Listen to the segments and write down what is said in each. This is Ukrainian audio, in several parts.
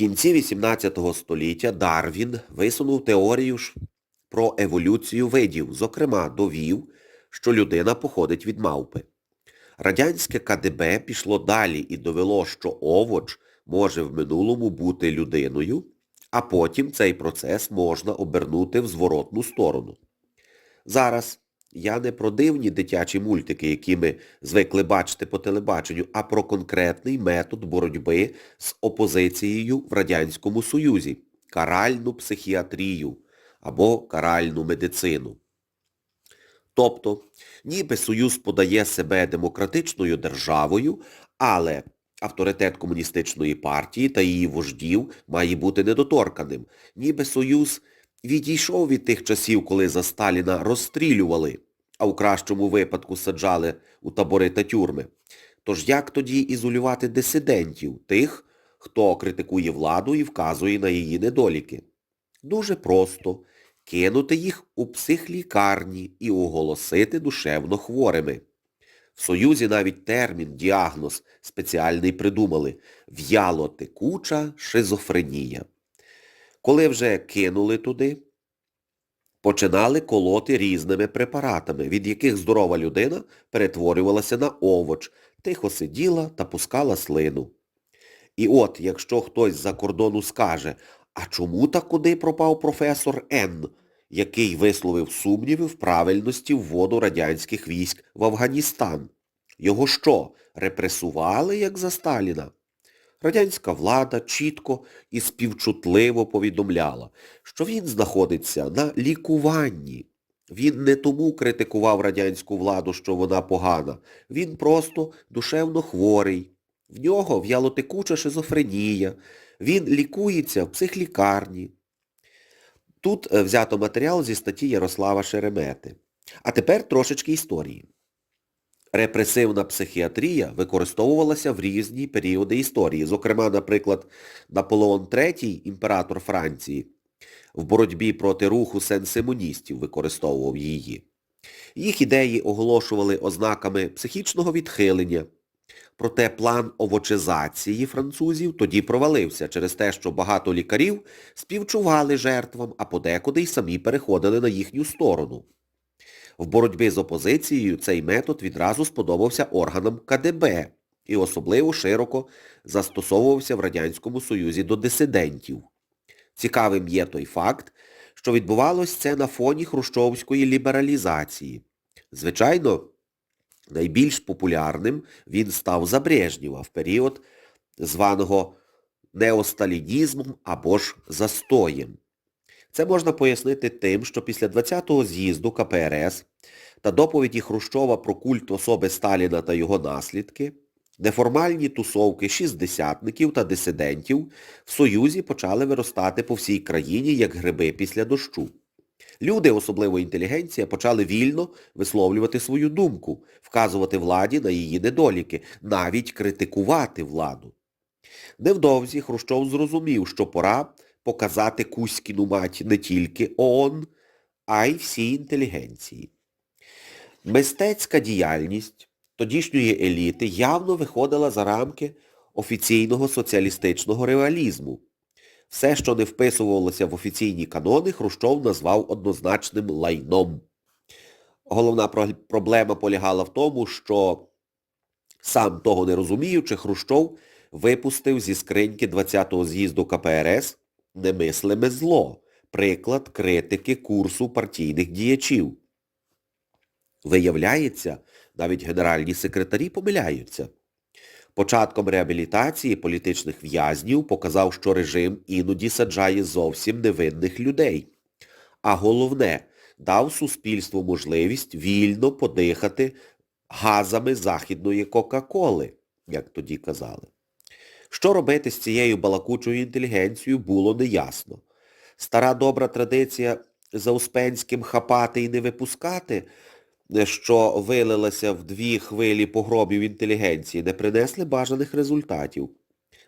кінці 18 століття Дарвін висунув теорію про еволюцію видів, зокрема довів, що людина походить від мавпи. Радянське КДБ пішло далі і довело, що овоч може в минулому бути людиною, а потім цей процес можна обернути в зворотну сторону. Зараз я не про дивні дитячі мультики, які ми звикли бачити по телебаченню, а про конкретний метод боротьби з опозицією в Радянському Союзі – каральну психіатрію або каральну медицину. Тобто, ніби Союз подає себе демократичною державою, але авторитет комуністичної партії та її вождів має бути недоторканим. Ніби Союз відійшов від тих часів, коли за Сталіна розстрілювали, а у кращому випадку саджали у табори та тюрми. Тож як тоді ізолювати дисидентів, тих, хто критикує владу і вказує на її недоліки? Дуже просто кинути їх у психлікарні і оголосити душевно хворими. В Союзі навіть термін, діагноз спеціальний придумали – в'яло-текуча шизофренія. Коли вже кинули туди, починали колоти різними препаратами, від яких здорова людина перетворювалася на овоч, тихо сиділа та пускала слину. І от, якщо хтось з-за кордону скаже, а чому так куди пропав професор Н, який висловив сумніви в правильності вводу радянських військ в Афганістан? Його що, репресували, як за Сталіна? Радянська влада чітко і співчутливо повідомляла, що він знаходиться на лікуванні. Він не тому критикував радянську владу, що вона погана. Він просто душевно хворий. В нього в'ялотекуча шизофренія. Він лікується в психлікарні. Тут е, взято матеріал зі статті Ярослава Шеремети. А тепер трошечки історії. Репресивна психіатрія використовувалася в різні періоди історії. Зокрема, наприклад, Наполеон III, імператор Франції, в боротьбі проти руху сен-симоністів використовував її. Їх ідеї оголошували ознаками психічного відхилення. Проте план овочизації французів тоді провалився через те, що багато лікарів співчували жертвам, а подекуди й самі переходили на їхню сторону. В боротьбі з опозицією цей метод відразу сподобався органам КДБ і особливо широко застосовувався в Радянському Союзі до дисидентів. Цікавим є той факт, що відбувалось це на фоні хрущовської лібералізації. Звичайно, найбільш популярним він став за Брежнєва в період званого неосталінізмом або ж застоєм. Це можна пояснити тим, що після 20-го з'їзду КПРС та доповіді Хрущова про культ особи Сталіна та його наслідки, неформальні тусовки шістдесятників та дисидентів в Союзі почали виростати по всій країні, як гриби після дощу. Люди, особливо інтелігенція, почали вільно висловлювати свою думку, вказувати владі на її недоліки, навіть критикувати владу. Невдовзі Хрущов зрозумів, що пора показати Кузькіну мать не тільки ООН, а й всій інтелігенції. Мистецька діяльність тодішньої еліти явно виходила за рамки офіційного соціалістичного реалізму. Все, що не вписувалося в офіційні канони, Хрущов назвав однозначним лайном. Головна проблема полягала в тому, що сам того не розуміючи, Хрущов випустив зі скриньки 20-го з'їзду КПРС немислиме зло, приклад критики курсу партійних діячів. Виявляється, навіть генеральні секретарі помиляються. Початком реабілітації політичних в'язнів показав, що режим іноді саджає зовсім невинних людей. А головне, дав суспільству можливість вільно подихати газами західної Кока-Коли, як тоді казали. Що робити з цією балакучою інтелігенцією, було неясно. Стара добра традиція за Успенським хапати і не випускати, що вилилася в дві хвилі погромів інтелігенції, не принесли бажаних результатів.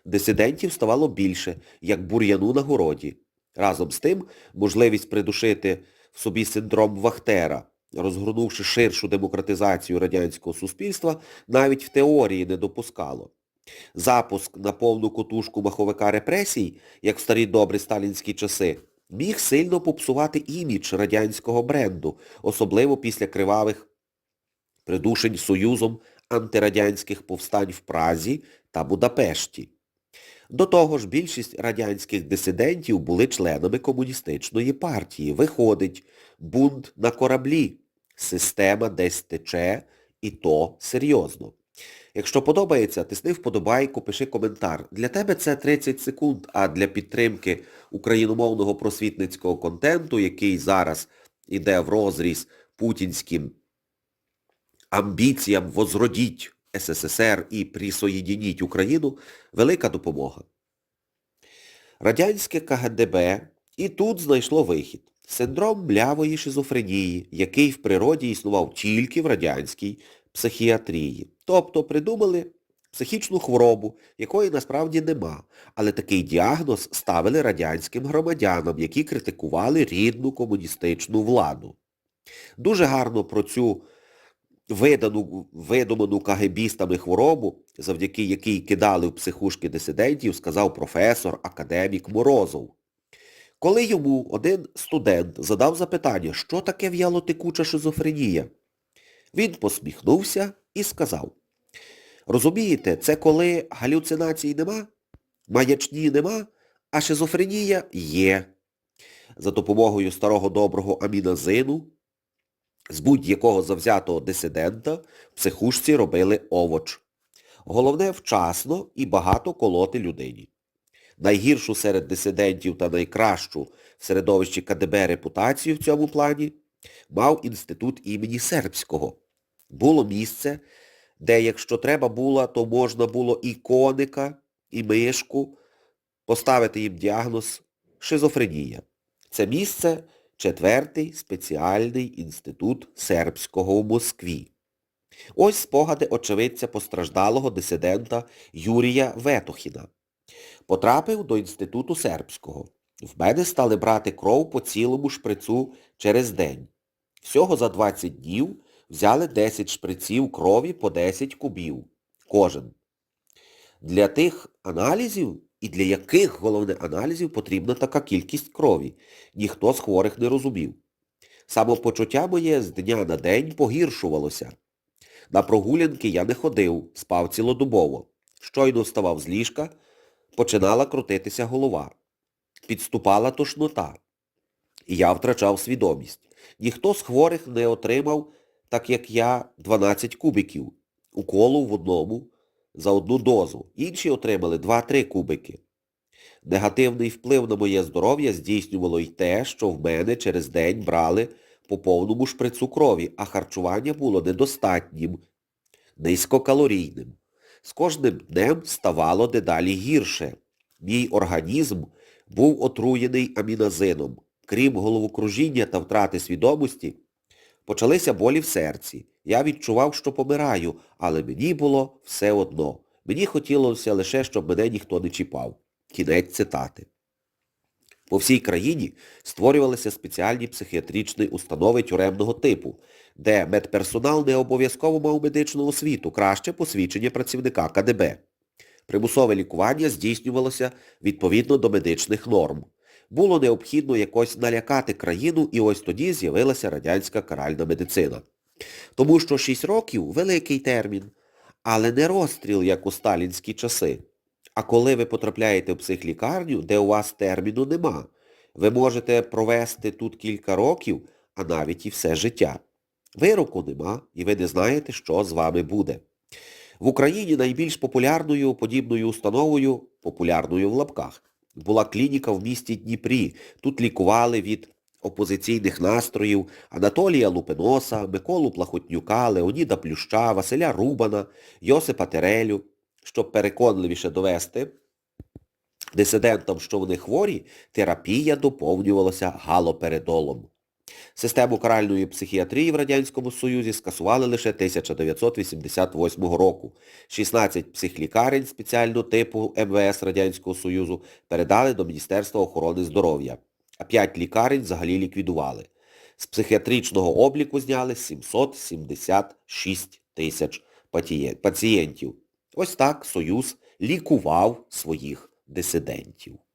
Дисидентів ставало більше, як бур'яну на городі. Разом з тим, можливість придушити в собі синдром Вахтера, розгорнувши ширшу демократизацію радянського суспільства, навіть в теорії не допускало. Запуск на повну котушку маховика репресій, як в старі добрі сталінські часи, міг сильно попсувати імідж радянського бренду, особливо після кривавих придушень Союзом антирадянських повстань в Празі та Будапешті. До того ж, більшість радянських дисидентів були членами комуністичної партії. Виходить, бунт на кораблі. Система десь тече, і то серйозно. Якщо подобається, тисни вподобайку, пиши коментар. Для тебе це 30 секунд, а для підтримки україномовного просвітницького контенту, який зараз іде в розріз путінським амбіціям возродіть СССР і присоєдініть Україну, велика допомога. Радянське КГДБ і тут знайшло вихід. Синдром млявої шизофренії, який в природі існував тільки в радянській психіатрії. Тобто придумали психічну хворобу, якої насправді нема, але такий діагноз ставили радянським громадянам, які критикували рідну комуністичну владу. Дуже гарно про цю видану, видуману кагебістами хворобу, завдяки якій кидали в психушки дисидентів, сказав професор, академік Морозов. Коли йому один студент задав запитання, що таке в'ялотекуча шизофренія, він посміхнувся і сказав, розумієте, це коли галюцинацій нема, маячні нема, а шизофренія є. За допомогою старого доброго аміназину з будь-якого завзятого дисидента в психушці робили овоч. Головне вчасно і багато колоти людині. Найгіршу серед дисидентів та найкращу в середовищі КДБ репутацію в цьому плані мав інститут імені Сербського. Було місце, де, якщо треба було, то можна було і коника, і мишку поставити їм діагноз шизофренія. Це місце четвертий спеціальний інститут сербського в Москві. Ось спогади очевидця постраждалого дисидента Юрія Ветохіна. Потрапив до інституту сербського. В мене стали брати кров по цілому шприцу через день. Всього за 20 днів взяли 10 шприців крові по 10 кубів. Кожен. Для тих аналізів і для яких, головне, аналізів потрібна така кількість крові, ніхто з хворих не розумів. Самопочуття моє з дня на день погіршувалося. На прогулянки я не ходив, спав цілодобово. Щойно вставав з ліжка, починала крутитися голова. Підступала тошнота. І я втрачав свідомість. Ніхто з хворих не отримав, так як я, 12 кубиків. Уколу в одному за одну дозу. Інші отримали 2-3 кубики. Негативний вплив на моє здоров'я здійснювало й те, що в мене через день брали по повному шприцу крові, а харчування було недостатнім, низькокалорійним. З кожним днем ставало дедалі гірше. Мій організм був отруєний аміназином. Крім головокружіння та втрати свідомості, почалися болі в серці. Я відчував, що помираю, але мені було все одно. Мені хотілося лише, щоб мене ніхто не чіпав. Кінець цитати. По всій країні створювалися спеціальні психіатричні установи тюремного типу, де медперсонал не обов'язково мав медичну освіту, краще посвідчення працівника КДБ. Примусове лікування здійснювалося відповідно до медичних норм. Було необхідно якось налякати країну, і ось тоді з'явилася радянська каральна медицина. Тому що 6 років – великий термін, але не розстріл, як у сталінські часи. А коли ви потрапляєте в психлікарню, де у вас терміну нема, ви можете провести тут кілька років, а навіть і все життя. Вироку нема, і ви не знаєте, що з вами буде. В Україні найбільш популярною подібною установою, популярною в лапках, була клініка в місті Дніпрі. Тут лікували від опозиційних настроїв Анатолія Лупеноса, Миколу Плахотнюка, Леоніда Плюща, Василя Рубана, Йосипа Терелю. Щоб переконливіше довести дисидентам, що вони хворі, терапія доповнювалася галоперидолом. Систему каральної психіатрії в Радянському Союзі скасували лише 1988 року. 16 психлікарень спеціального типу МВС Радянського Союзу передали до Міністерства охорони здоров'я, а 5 лікарень взагалі ліквідували. З психіатричного обліку зняли 776 тисяч пацієнтів. Ось так Союз лікував своїх дисидентів.